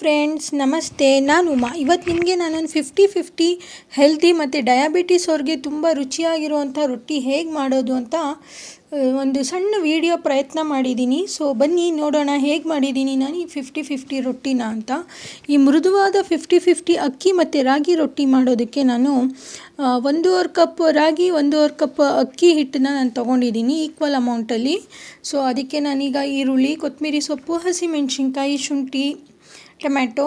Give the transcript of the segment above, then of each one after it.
Friends ನಮಸ್ತೆ. ನಾನು ಉಮಾ. ಇವತ್ತು ನಿಮಗೆ ನಾನೊಂದು ಫಿಫ್ಟಿ ಫಿಫ್ಟಿ ಹೆಲ್ದಿ ಮತ್ತು ಡಯಾಬಿಟೀಸ್ ಅವ್ರಿಗೆ ತುಂಬ ರುಚಿಯಾಗಿರುವಂಥ ರೊಟ್ಟಿ ಹೇಗೆ ಮಾಡೋದು ಅಂತ ಒಂದು ಸಣ್ಣ ವಿಡಿಯೋ ಪ್ರಯತ್ನ ಮಾಡಿದ್ದೀನಿ ಸೊ ಬನ್ನಿ ನೋಡೋಣ ಹೇಗೆ ಮಾಡಿದ್ದೀನಿ ನಾನು ಈ ಫಿಫ್ಟಿ ಫಿಫ್ಟಿ ರೊಟ್ಟಿನ ಅಂತ. ಈ ಮೃದುವಾದ ಫಿಫ್ಟಿ ಫಿಫ್ಟಿ ಅಕ್ಕಿ ಮತ್ತು ರಾಗಿ ರೊಟ್ಟಿ ಮಾಡೋದಕ್ಕೆ ನಾನು ಒಂದೂವರೆ ಕಪ್ ರಾಗಿ, ಒಂದೂವರೆ ಕಪ್ ಅಕ್ಕಿ ಹಿಟ್ಟನ್ನ ನಾನು ತೊಗೊಂಡಿದ್ದೀನಿ ಈಕ್ವಲ್ ಅಮೌಂಟಲ್ಲಿ ಸೊ ಅದಕ್ಕೆ ನಾನೀಗ ಈರುಳ್ಳಿ ಕೊತ್ತಂಬರಿ ಸೊಪ್ಪು, ಹಸಿಮೆಣಸಿನ್ಕಾಯಿ, ಶುಂಠಿ ಟೊಮ್ಯಾಟೊ,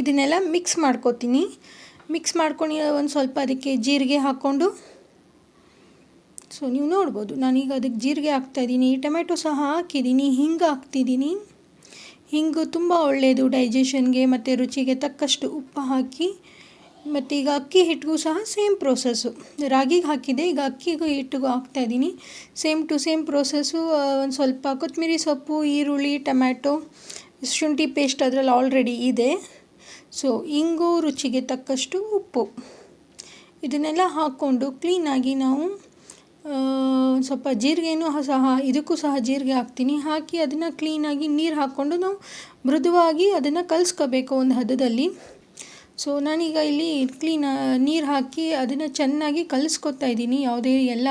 ಇದನ್ನೆಲ್ಲ ಮಿಕ್ಸ್ ಮಾಡ್ಕೊತೀನಿ. ಮಿಕ್ಸ್ ಮಾಡ್ಕೊಂಡು ಒಂದು ಸ್ವಲ್ಪ ಅದಕ್ಕೆ ಜೀರಿಗೆ ಹಾಕ್ಕೊಂಡು ಸೊ ನೀವು ನೋಡ್ಬೋದು, ನಾನೀಗ ಅದಕ್ಕೆ ಜೀರಿಗೆ ಹಾಕ್ತಾಯಿದ್ದೀನಿ ಟೊಮೆಟೊ ಸಹ ಹಾಕಿದ್ದೀನಿ, ಹಿಂಗೆ ಹಾಕ್ತಿದ್ದೀನಿ. ಹಿಂಗು ತುಂಬ ಒಳ್ಳೆಯದು ಡೈಜೆಷನ್ಗೆ ಮತ್ತು ರುಚಿಗೆ ತಕ್ಕಷ್ಟು ಉಪ್ಪು ಹಾಕಿ, ಮತ್ತು ಈಗ ಅಕ್ಕಿ ಹಿಟ್ಟಿಗೂ ಸಹ ಸೇಮ್ ಪ್ರೋಸೆಸ್ಸು ರಾಗಿಗೆ ಹಾಕಿದೆ, ಈಗ ಅಕ್ಕಿಗೂ ಹಿಟ್ಟಿಗೂ ಹಾಕ್ತಾಯಿದ್ದೀನಿ ಸೇಮ್ ಟು ಸೇಮ್ ಪ್ರೋಸೆಸ್ಸು ಒಂದು ಸ್ವಲ್ಪ ಕೊತ್ತಂಬರಿ ಸೊಪ್ಪು, ಈರುಳ್ಳಿ, ಟೊಮ್ಯಾಟೊ ಶುಂಠಿ ಪೇಸ್ಟ್ ಅದರಲ್ಲಿ ಆಲ್ರೆಡಿ ಇದೆ. ಸೊ ಇಂಗು ರುಚಿಗೆ ತಕ್ಕಷ್ಟು ಉಪ್ಪು. ಇದನ್ನೆಲ್ಲ ಹಾಕ್ಕೊಂಡು ಕ್ಲೀನಾಗಿ ನಾವು ಸ್ವಲ್ಪ ಜೀರಿಗೆನೂ ಸಹ, ಇದಕ್ಕೂ ಸಹ ಜೀರಿಗೆ ಹಾಕ್ತೀನಿ. ಹಾಕಿ ಅದನ್ನು ಕ್ಲೀನಾಗಿ ನೀರು ಹಾಕ್ಕೊಂಡು ನಾವು ಮೃದುವಾಗಿ ಅದನ್ನು ಕಲಿಸ್ಕೋಬೇಕು ಒಂದು ಹದದಲ್ಲಿ. ಸೊ ನಾನೀಗ ಇಲ್ಲಿ ಕ್ಲೀನ ನೀರು ಹಾಕಿ ಅದನ್ನು ಚೆನ್ನಾಗಿ ಕಲಿಸ್ಕೊತಾ ಇದ್ದೀನಿ. ಯಾವುದೇ ಎಲ್ಲ,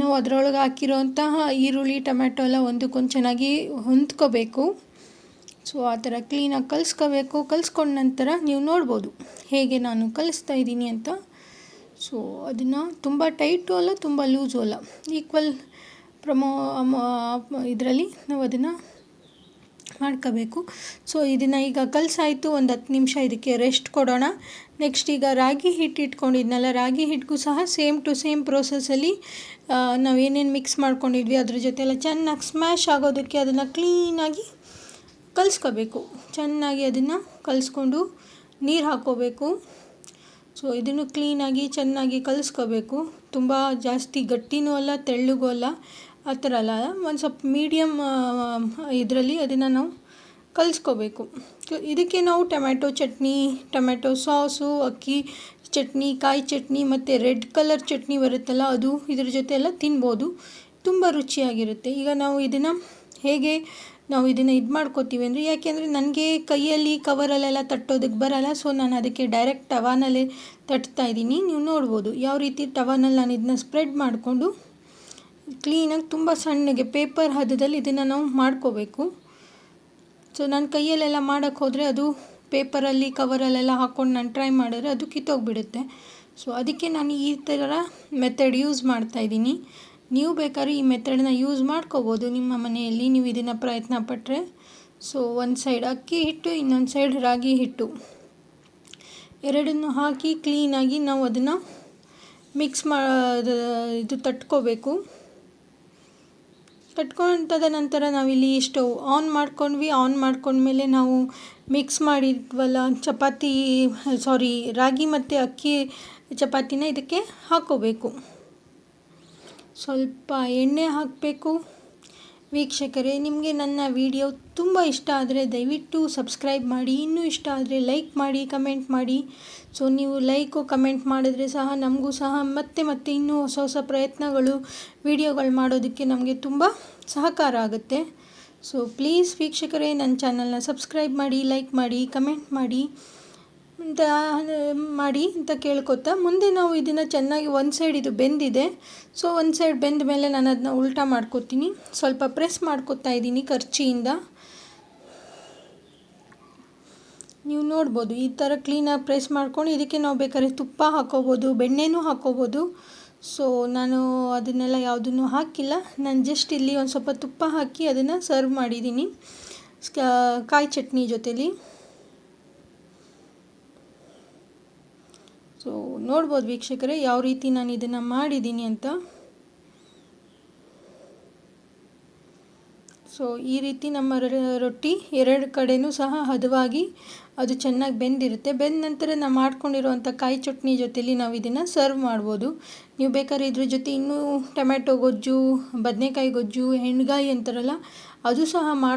ನಾವು ಅದರೊಳಗೆ ಹಾಕಿರೋಂತಹ ಈರುಳ್ಳಿ, ಟೊಮ್ಯಾಟೊ ಎಲ್ಲ ಒಂದಕ್ಕೊಂದು ಚೆನ್ನಾಗಿ ಹೊಂದ್ಕೋಬೇಕು. ಸೊ ಆ ಥರ ಕ್ಲೀನಾಗಿ ಕಲಿಸ್ಕೋಬೇಕು. ಕಲಿಸ್ಕೊಂಡ ನಂತರ ನೀವು ನೋಡ್ಬೋದು ಹೇಗೆ ನಾನು ಕಲಿಸ್ತಾ ಇದ್ದೀನಿ ಅಂತ. ಸೊ ಅದನ್ನು ತುಂಬ ಟೈಟು ಅಲ್ಲ, ತುಂಬ ಲೂಸು ಅಲ್ಲ. ಈಕ್ವಲ್ ಪ್ರಮೋ ಇದರಲ್ಲಿ ನಾವು ಅದನ್ನು ಮಾಡ್ಕೋಬೇಕು. ಸೊ ಇದನ್ನು ಈಗ ಕಲಸಾಯಿತು, ಒಂದು ಹತ್ತು ನಿಮಿಷ ಇದಕ್ಕೆ ರೆಸ್ಟ್ ಕೊಡೋಣ. ನೆಕ್ಸ್ಟ್ ಈಗ ರಾಗಿ ಹಿಟ್ಟು ಇಟ್ಕೊಂಡಿದ್ನಲ್ಲ, ರಾಗಿ ಹಿಟ್ಟಿಗೂ ಸಹ ಸೇಮ್ ಟು ಸೇಮ್ ಪ್ರೋಸೆಸ್ಸಲ್ಲಿ ನಾವು ಏನೇನು ಮಿಕ್ಸ್ ಮಾಡ್ಕೊಂಡಿದ್ವಿ ಅದ್ರ ಜೊತೆ ಎಲ್ಲ ಚೆನ್ನಾಗಿ ಸ್ಮ್ಯಾಶ್ ಆಗೋದಕ್ಕೆ ಅದನ್ನು ಕ್ಲೀನಾಗಿ ಕಲಿಸ್ಕೋಬೇಕು. ಚೆನ್ನಾಗಿ ಅದನ್ನು ಕಲಿಸ್ಕೊಂಡು ನೀರು ಹಾಕ್ಕೋಬೇಕು. ಸೊ ಇದನ್ನು ಕ್ಲೀನಾಗಿ ಚೆನ್ನಾಗಿ ಕಲಿಸ್ಕೋಬೇಕು. ತುಂಬ ಜಾಸ್ತಿ ಗಟ್ಟಿನೂ ಅಲ್ಲ, ತೆಳ್ಳಗೂ ಅಲ್ಲ. ಆ ಥರ ಅಲ್ಲ. ಒಂದು ಸ್ವಲ್ಪ ಮೀಡಿಯಮ್ ಇದರಲ್ಲಿ ಅದನ್ನು ನಾವು ಕಲಿಸ್ಕೋಬೇಕು. ಇದಕ್ಕೆ ನಾವು ಟೊಮ್ಯಾಟೊ ಚಟ್ನಿ, ಟೊಮ್ಯಾಟೊ ಸಾಸು, ಅಕ್ಕಿ ಚಟ್ನಿ, ಕಾಯಿ ಚಟ್ನಿ ಮತ್ತು ರೆಡ್ ಕಲರ್ ಚಟ್ನಿ ಬರುತ್ತಲ್ಲ, ಅದು ಇದ್ರ ಜೊತೆ ಎಲ್ಲ ತಿನ್ಬೋದು. ತುಂಬ ರುಚಿಯಾಗಿರುತ್ತೆ. ಈಗ ನಾವು ಇದನ್ನು ಹೇಗೆ ನಾವು ಇದನ್ನು ಇದು ಮಾಡ್ಕೋತೀವಿ ಅಂದರೆ ಯಾಕೆಂದರೆ ನನಗೆ ಕೈಯಲ್ಲಿ ಕವರಲ್ಲೆಲ್ಲ ತಟ್ಟೋದಕ್ಕೆ ಬರಲ್ಲ. ಸೊ ನಾನು ಅದಕ್ಕೆ ಡೈರೆಕ್ಟ್ ಟವಾನಲ್ಲೇ ತಟ್ತಾ ಇದ್ದೀನಿ. ನೀವು ನೋಡ್ಬೋದು ಯಾವ ರೀತಿ ಟವಾನಲ್ಲಿ ನಾನು ಇದನ್ನ ಸ್ಪ್ರೆಡ್ ಮಾಡಿಕೊಂಡು ಕ್ಲೀನಾಗಿ ತುಂಬ ಸಣ್ಣಗೆ ಪೇಪರ್ ಹದದಲ್ಲಿ ಇದನ್ನು ನಾವು ಮಾಡ್ಕೋಬೇಕು. ಸೊ ನಾನು ಕೈಯಲ್ಲೆಲ್ಲ ಮಾಡೋಕ್ಕೆ ಹೋದರೆ ಅದು ಪೇಪರಲ್ಲಿ ಕವರಲ್ಲೆಲ್ಲ ಹಾಕ್ಕೊಂಡು ನಾನು ಟ್ರೈ ಮಾಡಿದ್ರೆ ಅದು ಕಿತ್ತೋಗಿಬಿಡುತ್ತೆ. ಸೊ ಅದಕ್ಕೆ ನಾನು ಈ ಥರ ಮೆಥಡ್ ಯೂಸ್ ಮಾಡ್ತಾಯಿದ್ದೀನಿ ನೀವು ಬೇಕಾದ್ರೆ ಈ ಮೆಥಡನ್ನ ಯೂಸ್ ಮಾಡ್ಕೋಬೋದು. ನಿಮ್ಮ ಮನೆಯಲ್ಲಿ ನೀವು ಇದನ್ನು ಪ್ರಯತ್ನ ಪಟ್ಟರೆ ಸೊ ಒಂದು ಸೈಡ್ ಅಕ್ಕಿ ಹಿಟ್ಟು, ಇನ್ನೊಂದು ಸೈಡ್ ರಾಗಿ ಹಿಟ್ಟು. ಎರಡನ್ನು ಹಾಕಿ ಕ್ಲೀನಾಗಿ ನಾವು ಅದನ್ನು ಮಿಕ್ಸ್ ಮಾ ಇದು ತಟ್ಕೋಬೇಕು. ತಟ್ಕೊಂಡಂಥದ ನಂತರ ನಾವಿಲ್ಲಿ ಸ್ಟವ್ ಆನ್ ಮಾಡ್ಕೊಂಡ್ವಿ. ಆನ್ ಮಾಡ್ಕೊಂಡ್ಮೇಲೆ ನಾವು ಮಿಕ್ಸ್ ಮಾಡಿದ್ವಲ್ಲ, ಚಪಾತಿ ಸಾರಿ ರಾಗಿ ಮತ್ತು ಅಕ್ಕಿ, ಚಪಾತಿನ ಇದಕ್ಕೆ ಹಾಕ್ಕೋಬೇಕು ಸ್ವಲ್ಪ ಎಣ್ಣೆ ಹಾಕಬೇಕು. ವೀಕ್ಷಕರೇ, ನಿಮಗೆ ನನ್ನ ವಿಡಿಯೋ ತುಂಬ ಇಷ್ಟ ಆದರೆ ದಯವಿಟ್ಟು ಸಬ್ಸ್ಕ್ರೈಬ್ ಮಾಡಿ. ಇನ್ನೂ ಇಷ್ಟ ಆದರೆ ಲೈಕ್ ಮಾಡಿ, ಕಮೆಂಟ್ ಮಾಡಿ. ಸೊ, ನೀವು ಲೈಕು, ಕಮೆಂಟ್ ಮಾಡಿದ್ರೆ ಸಹ ನಮಗೂ ಸಹ ಮತ್ತೆ ಮತ್ತೆ ಇನ್ನೂ ಹೊಸ ಹೊಸ ಪ್ರಯತ್ನಗಳು, ವಿಡಿಯೋಗಳು ಮಾಡೋದಕ್ಕೆ ನಮಗೆ ತುಂಬ ಸಹಕಾರ ಆಗುತ್ತೆ. ಸೊ, ಪ್ಲೀಸ್ ವೀಕ್ಷಕರೇ, ನನ್ನ ಚಾನಲ್ನ ಸಬ್ಸ್ಕ್ರೈಬ್ ಮಾಡಿ, ಲೈಕ್ ಮಾಡಿ, ಕಮೆಂಟ್ ಮಾಡಿ. ಅಂತ ಮಾಡಿ ಅಂತ ಕೇಳ್ಕೊತಾ, ಮುಂದೆ ನಾವು ಇದನ್ನು ಚೆನ್ನಾಗಿ ಒಂದು ಸೈಡ್ ಇದು ಬೆಂದಿದೆ. ಸೊ ಒಂದು ಸೈಡ್ ಬೆಂದ ಮೇಲೆ ನಾನು ಅದನ್ನ ಉಲ್ಟಾ ಮಾಡ್ಕೊತೀನಿ. ಸ್ವಲ್ಪ ಪ್ರೆಸ್ ಮಾಡ್ಕೊತಾ ಇದ್ದೀನಿ ಕರ್ಚಿಯಿಂದ ನೀವು ನೋಡ್ಬೋದು, ಈ ಥರ ಕ್ಲೀನಾಗಿ ಪ್ರೆಸ್ ಮಾಡ್ಕೊಂಡು ಇದಕ್ಕೆ ನಾವು ಬೇಕಾದ್ರೆ ತುಪ್ಪ ಹಾಕೋಬೋದು, ಬೆಣ್ಣೆನೂ ಹಾಕೋಬೋದು. ಸೊ ನಾನು ಅದನ್ನೆಲ್ಲ ಯಾವುದನ್ನು ಹಾಕಿಲ್ಲ. ನಾನು ಜಸ್ಟ್ ಇಲ್ಲಿ ಒಂದು ಸ್ವಲ್ಪ ತುಪ್ಪ ಹಾಕಿ ಅದನ್ನು ಸರ್ವ್ ಮಾಡಿದ್ದೀನಿ. ಕಾಯಿ ಚಟ್ನಿ ಜೊತೇಲಿ. ಸೊ ನೋಡ್ಬೋದು ವೀಕ್ಷಕರೇ, ಯಾವ ರೀತಿ ನಾನು ಇದನ್ನು ಮಾಡಿದ್ದೀನಿ ಅಂತ. ಸೊ ಈ ರೀತಿ ನಮ್ಮ ರೊಟ್ಟಿ ಎರಡು ಕಡೆಯೂ ಸಹ ಹದವಾಗಿ ಅದು ಚೆನ್ನಾಗಿ ಬೆಂದಿರುತ್ತೆ. ಬೆಂದ ನಂತರ ನಾವು ಮಾಡ್ಕೊಂಡಿರುವಂಥ ಕಾಯಿ ಚಟ್ನಿ ಜೊತೆಲಿ ನಾವು ಇದನ್ನು ಸರ್ವ್ ಮಾಡ್ಬೋದು. ನೀವು ಬೇಕಾದ್ರೆ ಇದ್ರ ಜೊತೆ ಇನ್ನೂ ಟೊಮೆಟೊ ಗೊಜ್ಜು, ಬದನೆಕಾಯಿ ಗೊಜ್ಜು, ಹೆಣ್ಗಾಯಿ ಅಂತಾರಲ್ಲ, ಅದು ಸಹ ಮಾಡಿ